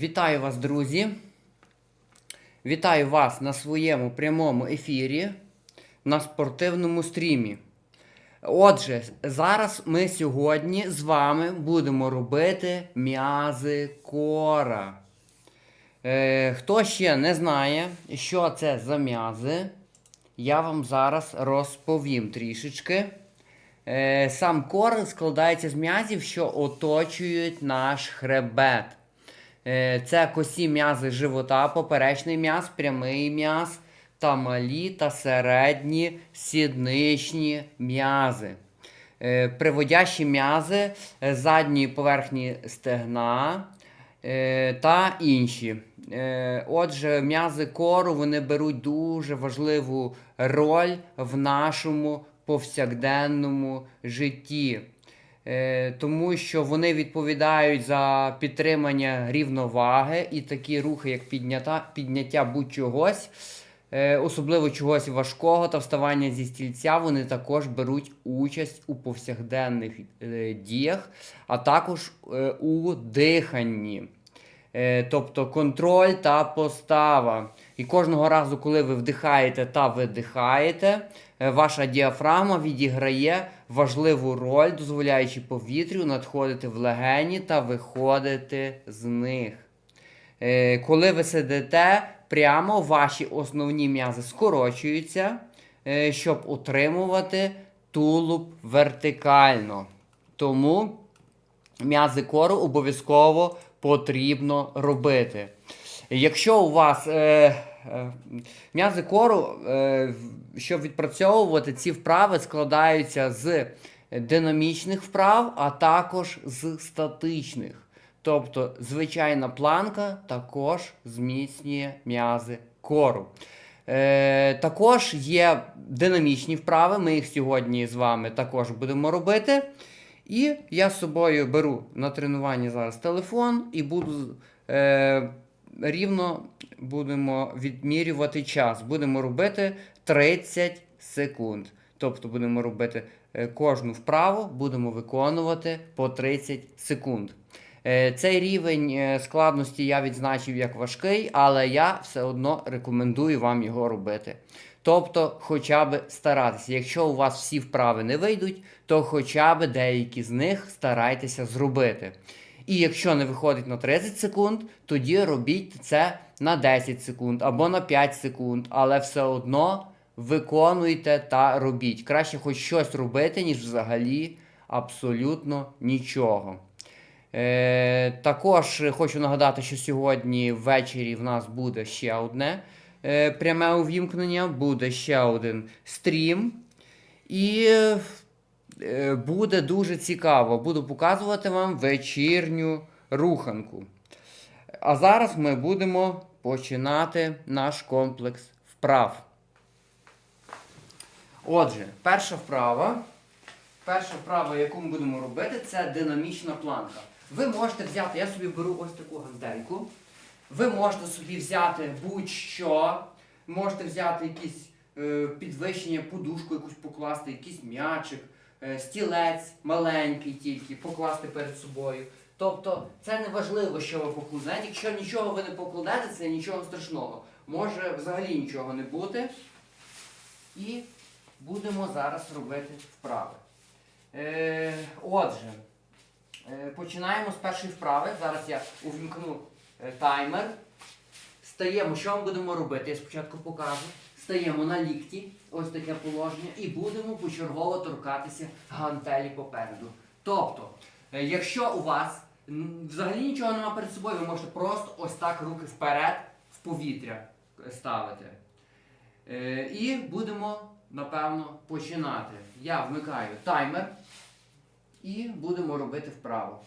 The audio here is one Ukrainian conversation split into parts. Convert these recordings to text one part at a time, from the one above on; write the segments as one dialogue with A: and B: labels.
A: Вітаю вас, друзі. Вітаю вас на своєму прямому ефірі на спортивному стрімі. Отже, зараз ми сьогодні з вами будемо робити м'язи кора. Е, хто ще не знає, що це за м'язи, я вам зараз розповім трішечки. Е, сам кор складається з м'язів, що оточують наш хребет. Е, Це косі м'язи живота, поперечний м'яз, прямий м'яз та малі та середні сідничні м'язи. Е, Приводящі м'язи е, задньої поверхні стегна та інші. Отже, м'язи кору вони беруть дуже важливу роль в нашому повсякденному житті. Е, тому що вони відповідають за підтримання рівноваги і такі рухи, як підняття, підняття будь-чогось, е, особливо чогось важкого та вставання зі стільця, вони також беруть участь у повсякденних е, діях, а також у диханні. Тобто контроль та постава. І кожного разу, коли ви вдихаєте та видихаєте, ваша діафрагма відіграє важливу роль, дозволяючи повітрю надходити в легені та виходити з них. Е, Коли ви сидите прямо, ваші основні м'язи скорочуються, е, щоб утримувати тулуб вертикально. Тому м'язи кору обов'язково потрібно робити. Якщо у вас е, м'язи кору, е, щоб відпрацьовувати ці вправи, складаються з динамічних вправ, а також з статичних. Тобто звичайна планка також зміцнює м'язи кору. Е, також є динамічні вправи, ми їх сьогодні з вами також будемо робити. І я з собою беру на тренування зараз телефон і буду е, рівно будемо відмірювати час. Будемо робити 30 секунд. Тобто будемо робити е, кожну вправу, будемо виконувати по 30 секунд. Е, Цей рівень е, складності я відзначив як важкий, але я все одно рекомендую вам його робити. Тобто, хоча б старатися. Якщо у вас всі вправи не вийдуть, то хоча б деякі з них старайтеся зробити. І якщо не виходить на 30 секунд, тоді робіть це на 10 секунд або на 5 секунд, але все одно виконуйте та робіть. Краще хоч щось робити, ніж взагалі абсолютно нічого. Е, також хочу нагадати, що сьогодні ввечері в нас буде ще одне е, пряме увімкнення, буде ще один стрім. І буде дуже цікаво. Буду показувати вам вечірню руханку. А зараз ми будемо починати наш комплекс вправ. Отже, перша вправа. Перша вправа, яку ми будемо робити, це динамічна планка. Ви можете взяти, я собі беру ось таку гантельку. Ви можете собі взяти будь-що, можете взяти якісь е, підвищення, подушку якусь покласти, якийсь м'ячик, е, стілець маленький тільки, покласти перед собою. Тобто це не важливо, що ви покладете. Якщо нічого ви не покладете, це нічого страшного. Може взагалі нічого не бути. І будемо зараз робити вправи. Е, отже, е, починаємо з першої вправи. Зараз я увімкну е, таймер. Стаємо, що ми будемо робити? Я спочатку покажу. Стаємо на лікті, ось таке положення, і будемо почергово торкатися гантелі попереду. Тобто, е, якщо у вас взагалі нічого немає перед собою, ви можете просто ось так руки вперед в повітря ставити. Е, і будемо, напевно, починати. Я вмикаю таймер і будемо робити вправо.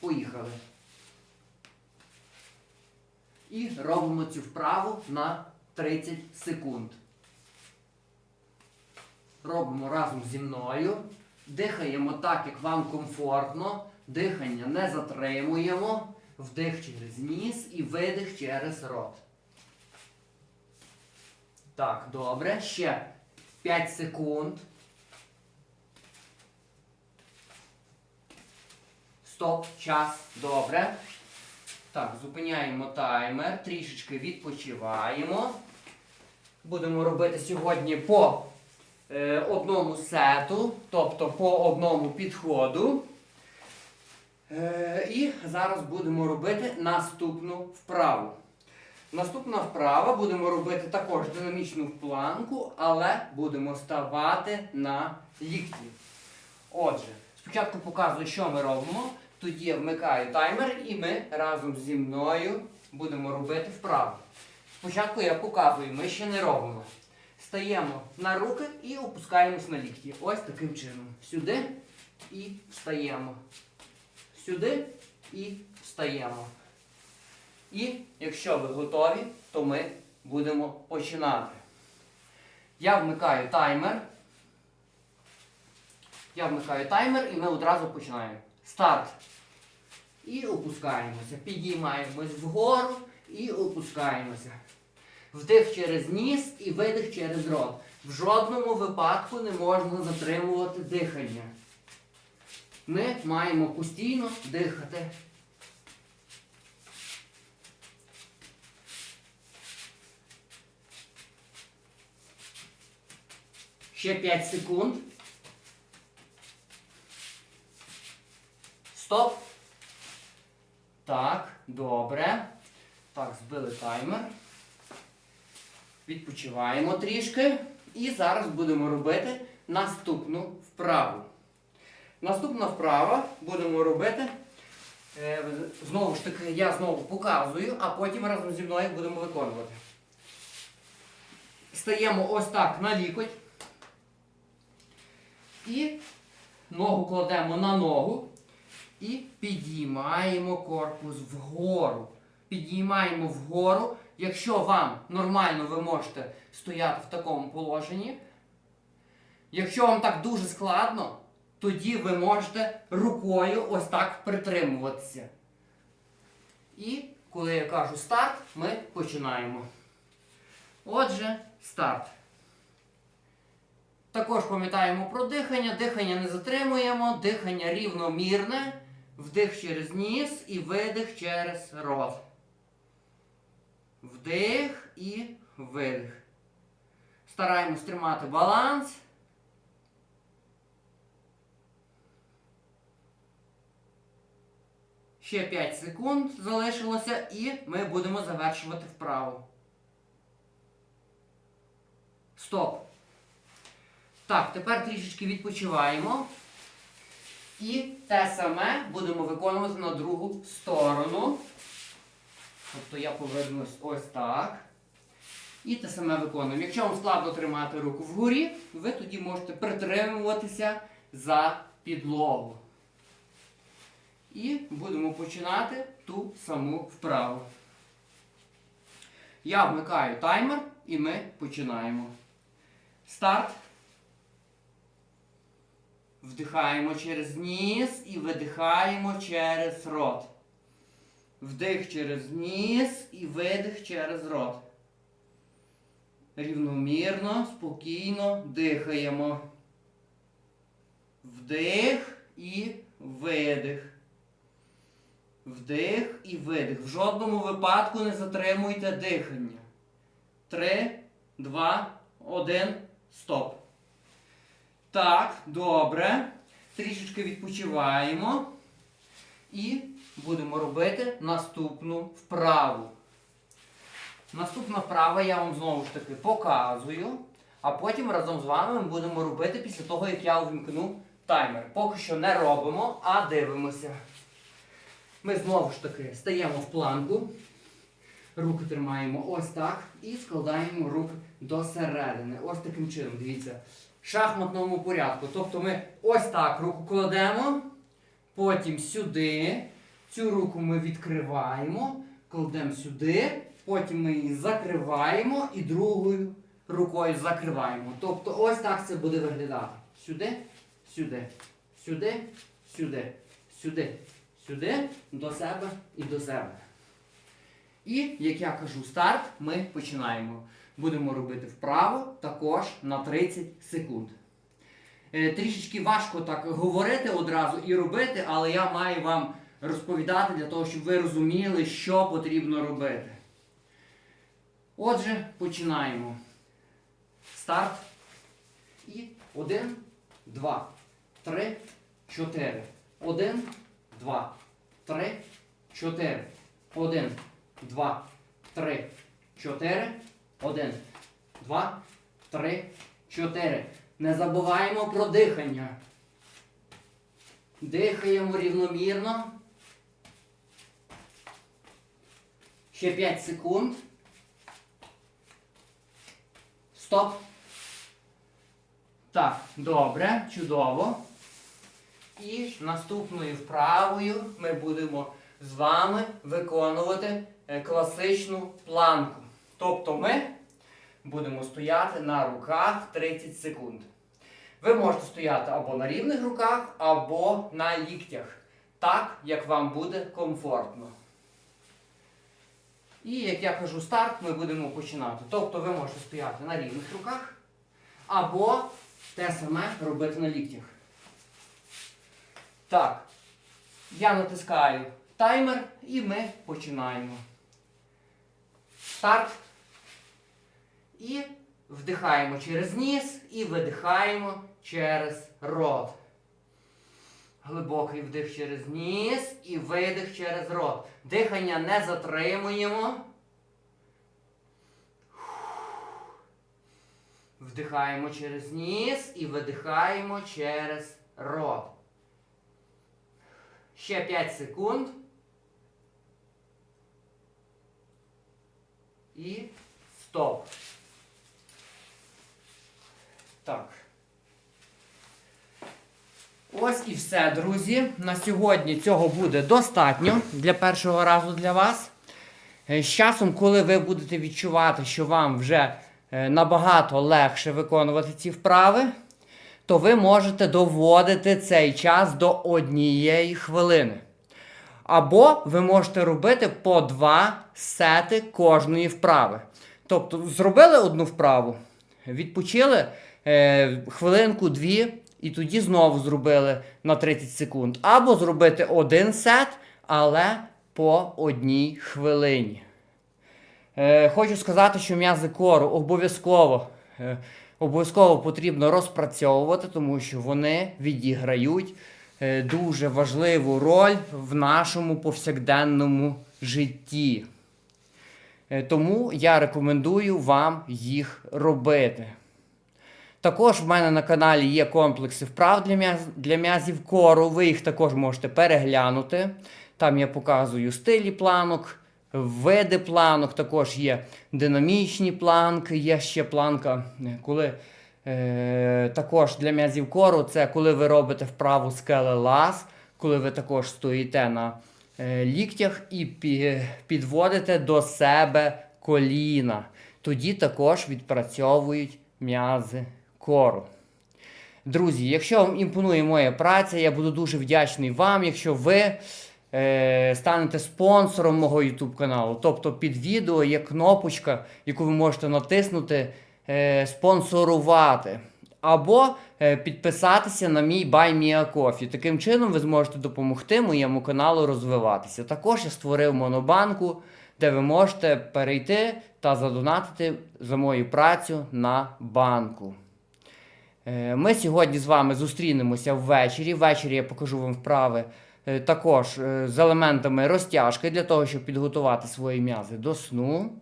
A: Поїхали. І робимо цю вправу на 30 секунд. Робимо разом зі мною. Дихаємо так, як вам комфортно. Дихання не затримуємо. Вдих через ніс і видих через рот. Так, добре. Ще 5 секунд. Стоп, час. Добре. Так, зупиняємо таймер, трішечки відпочиваємо. Будемо робити сьогодні по е, одному сету, тобто по одному підходу. Е, і зараз будемо робити наступну вправу. Наступна вправа будемо робити також динамічну планку, але будемо ставати на лікті. Отже, спочатку показую, що ми робимо. Тоді я вмикаю таймер і ми разом зі мною будемо робити вправу. Спочатку я показую, ми ще не робимо. Стаємо на руки і опускаємось на лікті. Ось таким чином. Сюди і встаємо. Сюди і встаємо. І якщо ви готові, то ми будемо починати. Я вмикаю таймер. Я вмикаю таймер і ми одразу починаємо. Старт. І опускаємося. Підіймаємось вгору і опускаємося. Вдих через ніс і видих через рот. В жодному випадку не можна затримувати дихання. Ми маємо постійно дихати. Ще 5 секунд. Стоп. Так, добре. Так, збили таймер. Відпочиваємо трішки. І зараз будемо робити наступну вправу. Наступна вправа будемо робити. е, Знову ж таки, я знову показую, а потім разом зі мною будемо виконувати. Стаємо ось так на лікоть. І ногу кладемо на ногу і підіймаємо корпус вгору. Підіймаємо вгору. Якщо вам нормально ви можете стояти в такому положенні. Якщо вам так дуже складно, тоді ви можете рукою ось так притримуватися. І коли я кажу старт, ми починаємо. Отже, старт. Також пам'ятаємо про дихання. Дихання не затримуємо, дихання рівномірне. Вдих через ніс і видих через рот. Вдих і видих. Стараємось тримати баланс. Ще 5 секунд залишилося і ми будемо завершувати вправу. Стоп. Так, тепер трішечки відпочиваємо. І те саме будемо виконувати на другу сторону. Тобто я повернусь ось так. І те саме виконуємо. Якщо вам складно тримати руку вгорі, ви тоді можете притримуватися за підлогу. І будемо починати ту саму вправу. Я вмикаю таймер і ми починаємо. Старт. Вдихаємо через ніс і видихаємо через рот. Вдих через ніс і видих через рот. Рівномірно, спокійно дихаємо. Вдих і видих. Вдих і видих. В жодному випадку не затримуйте дихання. Три, два, один, стоп. Так, добре. Трішечки відпочиваємо. І будемо робити наступну вправу. Наступна вправа я вам знову ж таки показую, а потім разом з вами ми будемо робити після того, як я увімкну таймер. Поки що не робимо, а дивимося. Ми знову ж таки стаємо в планку. Руки тримаємо ось так і складаємо руки до середини. Ось таким чином, дивіться. В шахматному порядку. Тобто ми ось так руку кладемо, потім сюди. Цю руку ми відкриваємо, кладемо сюди, потім ми її закриваємо і другою рукою закриваємо. Тобто ось так це буде виглядати. Сюди, сюди, сюди, сюди, сюди, сюди, до себе і до себе. І, як я кажу, старт, ми починаємо. Будемо робити вправо також на 30 секунд. Е, трішечки важко так говорити одразу і робити, але я маю вам розповідати для того, щоб ви розуміли, що потрібно робити. Отже, починаємо. Старт. І один, два, три, чотири. Один, два, три, чотири. Один, два, три, чотири. Один, два, три, чотири. Не забуваємо про дихання. Дихаємо рівномірно. Ще 5 секунд. Стоп. Так, добре, чудово. І наступною вправою ми будемо з вами виконувати е, класичну планку. Тобто ми будемо стояти на руках 30 секунд. Ви можете стояти або на рівних руках, або на ліктях. Так, як вам буде комфортно. І як я кажу старт, ми будемо починати. Тобто ви можете стояти на рівних руках, або те саме робити на ліктях. Так. Я натискаю таймер і ми починаємо. Старт. І вдихаємо через ніс і видихаємо через рот. Глибокий вдих через ніс і видих через рот. Дихання не затримуємо. Вдихаємо через ніс і видихаємо через рот. Ще 5 секунд. І стоп. Так. Ось і все, друзі. На сьогодні цього буде достатньо для першого разу для вас. Е, З часом, коли ви будете відчувати, що вам вже е, набагато легше виконувати ці вправи, то ви можете доводити цей час до однієї хвилини. Або ви можете робити по два сети кожної вправи. Тобто, зробили одну вправу, відпочили е, хвилинку, дві, і тоді знову зробили на 30 секунд. Або зробити один сет, але по одній хвилині. Е, хочу сказати, що м'язи кору обов'язково, е, обов'язково потрібно розпрацьовувати, тому що вони відіграють е, дуже важливу роль в нашому повсякденному житті. Е, тому я рекомендую вам їх робити. Також в мене на каналі є комплекси вправ для, м'яз, для м'язів кору. Ви їх також можете переглянути. Там я показую стилі планок, види планок, також є динамічні планки, є ще планка, е, коли е, також для м'язів кору це коли ви робите вправу скелелаз, коли ви також стоїте на е, ліктях і пі- підводите до себе коліна. Тоді також відпрацьовують м'язи кору. Друзі, якщо вам імпонує моя праця, я буду дуже вдячний вам, якщо ви е, станете спонсором мого YouTube каналу. Тобто під відео є кнопочка, яку ви можете натиснути е, спонсорувати. Або е, підписатися на мій Buy Me a Coffee. Таким чином ви зможете допомогти моєму каналу розвиватися. Також я створив монобанку, де ви можете перейти та задонатити за мою працю на банку. Е, Ми сьогодні з вами зустрінемося ввечері. Ввечері я покажу вам вправи е, також е, з елементами розтяжки для того, щоб підготувати свої м'язи до сну.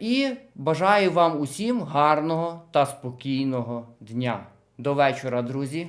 A: І бажаю вам усім гарного та спокійного дня. До вечора, друзі!